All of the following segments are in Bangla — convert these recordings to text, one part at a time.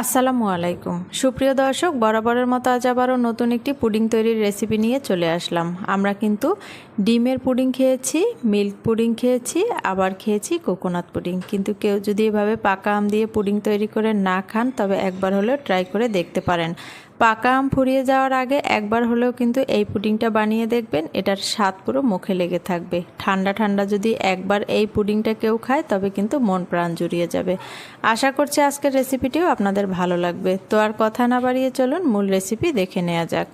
আসসালামু আলাইকুম। সুপ্রিয় দর্শক, বরাবরের মতো আজ আবারও নতুন একটি পুডিং তৈরির রেসিপি নিয়ে চলে আসলাম। আমরা কিন্তু ডিমের পুডিং খেয়েছি মিল্ক পুডিং খেয়েছি, আবার খেয়েছি কোকোনাট পুডিং কিন্তু কেউ যদি এভাবে পাকা আম দিয়ে পুডিং তৈরি করে না খান, তবে একবার হলেও ট্রাই করে দেখতে পারেন। পাকা আম ফুরিয়ে যাওয়ার আগে একবার হলেও কিন্তু এই পুডিংটা বানিয়ে দেখবেন। এটার স্বাদ পুরো মুখে লেগে থাকবে। ঠান্ডা ঠান্ডা যদি একবার এই পুডিংটা কেউ খায়, তবে কিন্তু মন প্রাণ জুড়িয়ে যাবে। আশা করছি আজকের রেসিপিটিও আপনাদের ভালো লাগবে। তো আর কথা না বাড়িয়ে চলুন, মূল রেসিপি দেখে নেওয়া যাক।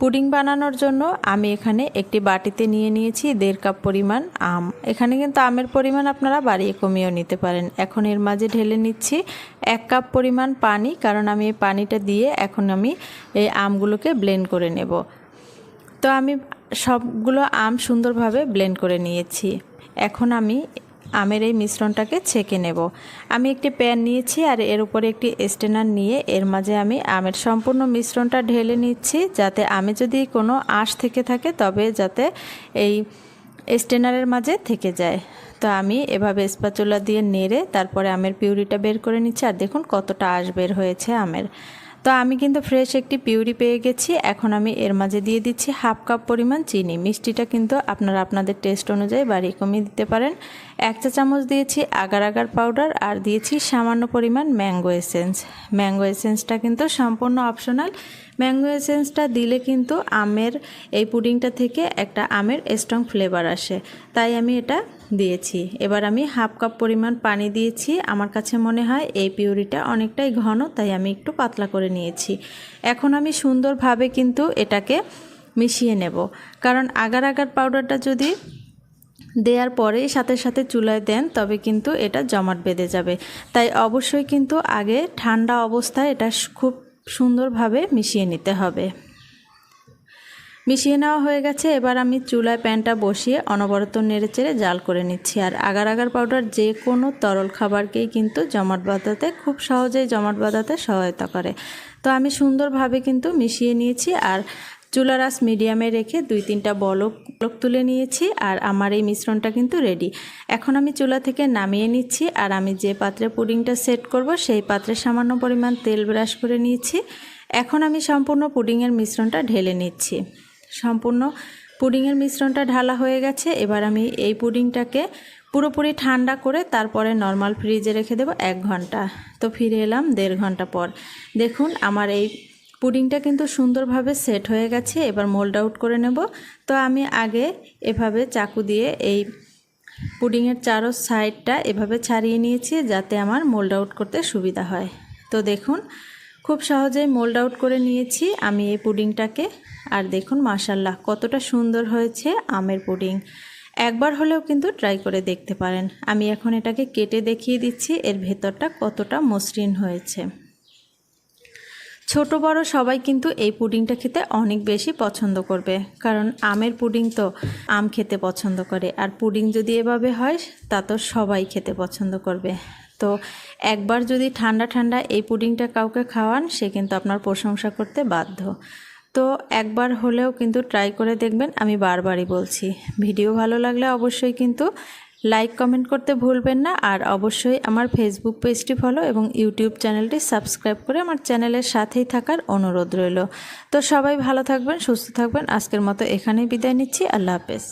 পুডিং বানানোর জন্য আমি এখানে একটি বাটিতে নিয়ে নিয়েছি দেড় কাপ পরিমাণ আম। এখানে কিন্তু আমের পরিমাণ আপনারা বাড়িয়ে কমিয়েও নিতে পারেন। এখন এর মাঝে ঢেলে নিচ্ছি এক কাপ পরিমাণ পানি, কারণ আমি এই পানিটা দিয়ে এখন আমি এই আমগুলোকে ব্লেন্ড করে নেব। তো আমি সবগুলো আম সুন্দরভাবে ব্লেন্ড করে নিয়েছি। এখন আমি আমের এই মিশ্রণটাকে ছেঁকে নেব। আমি একটি প্যান নিয়েছি আর এর উপরে একটি স্টেনার নিয়ে এর মাঝে আমি আমের সম্পূর্ণ মিশ্রণটা ঢেলে নিচ্ছি যাতে আমে যদি কোনো আঁশ থেকে থাকে তবে যাতে এই স্টেনারের মাঝে থেকে যায়। তো আমি এভাবে স্পাচুলা দিয়ে নেড়ে তারপরে আমের পিউরিটা বের করে নিচ্ছি আর দেখুন কতটা আঁশ বের হয়েছে আমের। তো আমি কিন্তু ফ্রেশ একটি পিউরি পেয়ে গেছি। এখন আমি এর মাঝে দিয়ে দিচ্ছি হাফ কাপ পরিমাণ চিনি। মিষ্টিটা কিন্তু আপনারা আপনাদের টেস্ট অনুযায়ী বাড়িয়ে কমিয়ে দিতে পারেন। এক চা চামচ দিয়েছি আগার আগার পাউডার আর দিয়েছি সামান্য পরিমাণ ম্যাঙ্গো এসেন্স ম্যাঙ্গো এসেন্সটা কিন্তু সম্পূর্ণ অপশনাল ম্যাঙ্গো এসেন্সটা দিলে কিন্তু আমের এই পুডিংটা থেকে একটা আমের স্ট্রং ফ্লেভার আসে। তাই আমি এটা দিয়েছি। এবার আমি হাফ কাপ পরিমাণ পানি দিয়েছি। আমার কাছে মনে হয় এই পিউরিটা অনেকটাই ঘন, তাই আমি একটু পাতলা করে নিয়েছি। এখন আমি সুন্দরভাবে কিন্তু এটাকে মিশিয়ে নেব। কারণ আগার আগার পাউডারটা যদি দেওয়ার পরেই সাথে সাথে চুলায় দেন, তবে কিন্তু এটা জমাট বেঁধে যাবে। তাই অবশ্যই কিন্তু আগে ঠান্ডা অবস্থায় এটা খুব সুন্দরভাবে মিশিয়ে নিতে হবে। মিশিয়ে নেওয়া হয়ে গেছে। এবার আমি চুলায় প্যানটা বসিয়ে অনবরত নেড়ে চেড়ে জাল করে নিচ্ছি। আর আগার আগার পাউডার যে কোনো তরল খাবারকেই কিন্তু জমাট বাঁধাতে খুব সহজেই জমাট বাঁধাতে সহায়তা করে। তো আমি সুন্দরভাবে কিন্তু মিশিয়ে নিয়েছি আর চুলার আস মিডিয়ামে রেখে দুই তিনটা বলক বলক তুলে নিয়েছি আর আমার এই মিশ্রণটা কিন্তু রেডি। এখন আমি চুলা থেকে নামিয়ে নিচ্ছি আর আমি যে পাত্রে পুডিংটা সেট করব সেই পাত্রে সামান্য পরিমাণ তেল ব্রাশ করে নিয়েছি। এখন আমি সম্পূর্ণ পুডিংয়ের মিশ্রণটা ঢেলে নিচ্ছি। সম্পূর্ণ পুডিংয়ের মিশ্রণটা ঢালা হয়ে গেছে। এবার আমি এই পুডিংটাকে পুরোপুরি ঠান্ডা করে তারপরে নর্মাল ফ্রিজে রেখে দেবো এক ঘণ্টা। তো ফিরে এলাম দেড় ঘণ্টা পর। দেখুন, আমার এই পুডিংটা কিন্তু সুন্দরভাবে সেট হয়ে গেছে। এবার মোল্ড আউট করে নেব। তো আমি আগে এভাবে চাকু দিয়ে এই পুডিংয়ের চারো সাইডটা এভাবে ছাড়িয়ে নিয়েছি যাতে আমার মোল্ড আউট করতে সুবিধা হয়। তো দেখুন খুব সহজেই মোল্ড আউট করে নিয়েছি আমি এই পুডিংটাকে। আর দেখুন মাসাল্লাহ কতটা সুন্দর হয়েছে আমের পুডিং। একবার হলেও কিন্তু ট্রাই করে দেখতে পারেন। আমি এখন এটাকে কেটে দেখিয়ে দিচ্ছি, এর ভেতরটা কতটা মসৃণ হয়েছে। ছোট বড় সবাই কিন্তু এই পুডিংটা খেতে অনেক বেশি পছন্দ করবে, কারণ আমের পুডিং তো আম খেতে পছন্দ করে, আর পুডিং যদি এভাবে হয়, তা তো সবাই খেতে পছন্দ করবে। তো একবার যদি ঠান্ডা ঠান্ডা এই পুডিংটা কাউকে খাওয়ান, সে কিন্তু আপনার প্রশংসা করতে বাধ্য। তো একবার হলেও কিন্তু ট্রাই করে দেখবেন, আমি বারবারই বলছি। ভিডিও ভালো লাগলে অবশ্যই কিন্তু লাইক কমেন্ট করতে ভুলবেন না, আর অবশ্যই আমার ফেসবুক পেজটি ফলো এবং ইউটিউব চ্যানেলটি সাবস্ক্রাইব করে আমার চ্যানেলের সাথেই থাকার অনুরোধ রইল। তো সবাই ভালো থাকবেন, সুস্থ থাকবেন, আজকের মতো এখানেই বিদায় নিচ্ছি, আল্লাহ হাফেজ।